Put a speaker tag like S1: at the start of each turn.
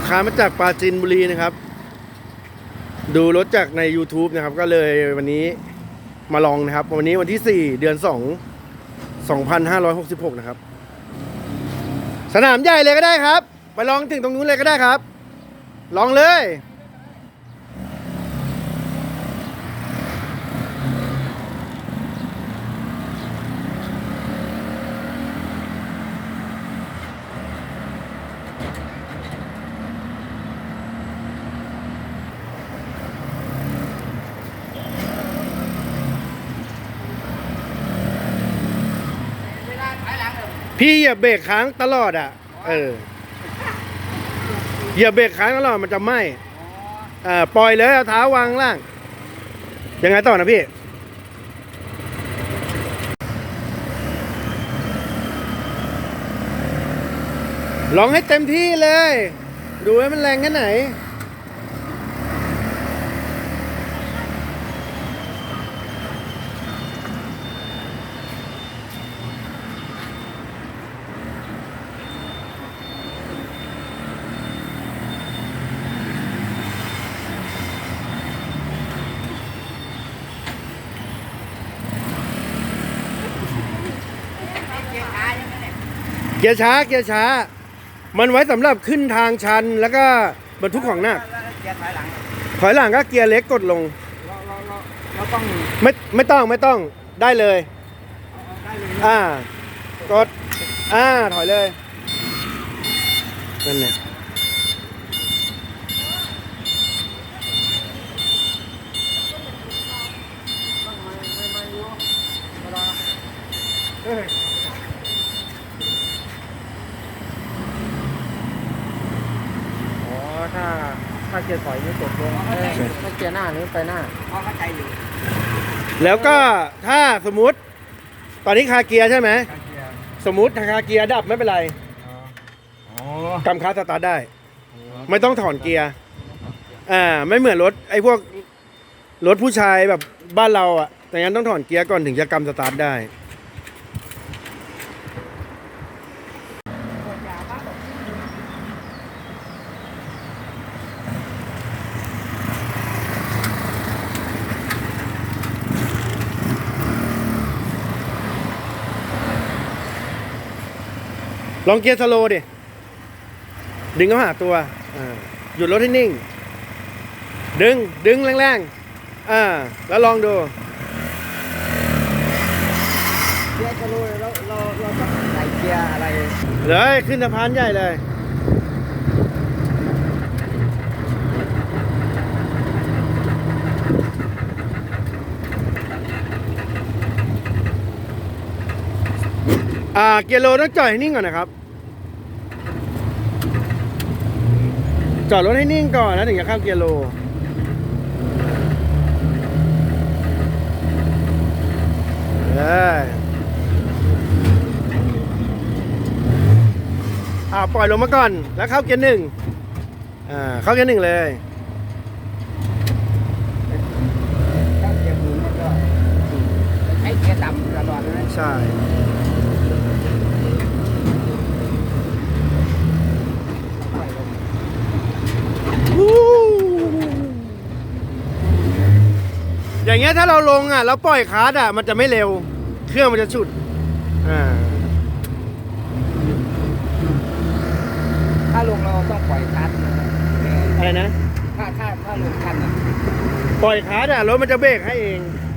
S1: ลูกค้ามาจากปราจีนบุรีนะครับ ดูรถจากใน YouTube นะครับ ก็เลยวันนี้มาลองนะครับ วันนี้วันที่ 4 เดือน 2 2566 นะครับ สนามใหญ่เลยก็ได้ครับ ไปลองถึงตรงนู้นเลยก็ได้ครับ ลองเลย
S2: เวลาถอยหลังเออ
S1: พี่อย่าเบรกค้างตลอดอะ เอออย่าเบรกค้างตลอดมันจะไหม้เอ่าปล่อยเลยเอาเท้าวางล่าง ยังไงต่อนะพี่ลองให้เต็มที่เลย ดูว่ามันแรงแค่ไหน
S2: เกียร์ช้าใช่ไหมเนี่ย
S1: เกียร์ช้าเกียร์ช้า มันไว้สำหรับขึ้นทางชันแล้วก็บรรทุกของหนัก
S2: แล้วเกียร์ถอยหลัง
S1: ถอยหลังก็เกียร์เล็กกดลง
S2: เราเราเราเราต้อง
S1: ไม่ไม่ต้องไม่ต้องได้เลย
S2: เอาได้เลย
S1: อ่ากดอ่าถอยเลยนั่นแหละ
S2: ต้องไม่ไม่ไม่รู้เวลา
S3: อ๋อ ถ้า ถ้า เกียร์ถอยนี่ตกลงเออถ้าเกียร์หน้านี่ไปหน้า
S2: พอเข้าใจอยู่
S1: แล้วก็ถ้าสมมุติ ตอนนี้คาเกียร์ใช่ไหม
S2: การเกียร์
S1: สมมุติถ้าคาเกียร์ดับไม่เป็นไร
S2: อ๋อ
S1: กำคัสสตาร์ทได้ ไม่ต้องถอนเกียร์ อ่า ไม่เหมือนรถไอ้พวกรถผู้ชายแบบบ้านเราอะแต่งั้นต้องถอนเกียร์ก่อนถึงจะกำสตาร์ทได้ ลองเกียร์สโลดิ ดึงเข้าหาตัวหยุดรถให้นิ่ง ดึง ดึงแรงๆ อ่า แล้วลองดู
S2: เกียร์จะรู้เราเราเราต้องใส่เกียร์อะไร
S1: เลยขึ้นสะพานใหญ่เลยอ่าเกียร์โลต้องจอดให้นิ่งก่อนนะครับ จอดรถให้นิ่งก่อนแล้วถึงจะเข้าเกียร์โลเลยอ่าปล่อยลงมาก่อน แล้วเข้าเกียร์หนึ่งอ่าเข้าเกียร์หนึ่งเลย
S2: ถ้าเกียร์หมุนมันก็ใช้เกียร์ต่ำตลอดนะ
S1: ใช่
S2: ปล่อยลง
S1: อย่างเงี้ยถ้าเราลงอะแล้วปล่อยคาร์ดอะมันจะไม่เร็ว เครื่องมันจะฉุดอ่า
S2: ถ้าลงเราต้องปล่อยคันนะครับ
S1: อะไรนะ
S2: ถ้าถ้าถ้าลงคันอะ
S1: ปล่อยคาร์ดอะรถมันจะเบรกให้เอง
S2: อ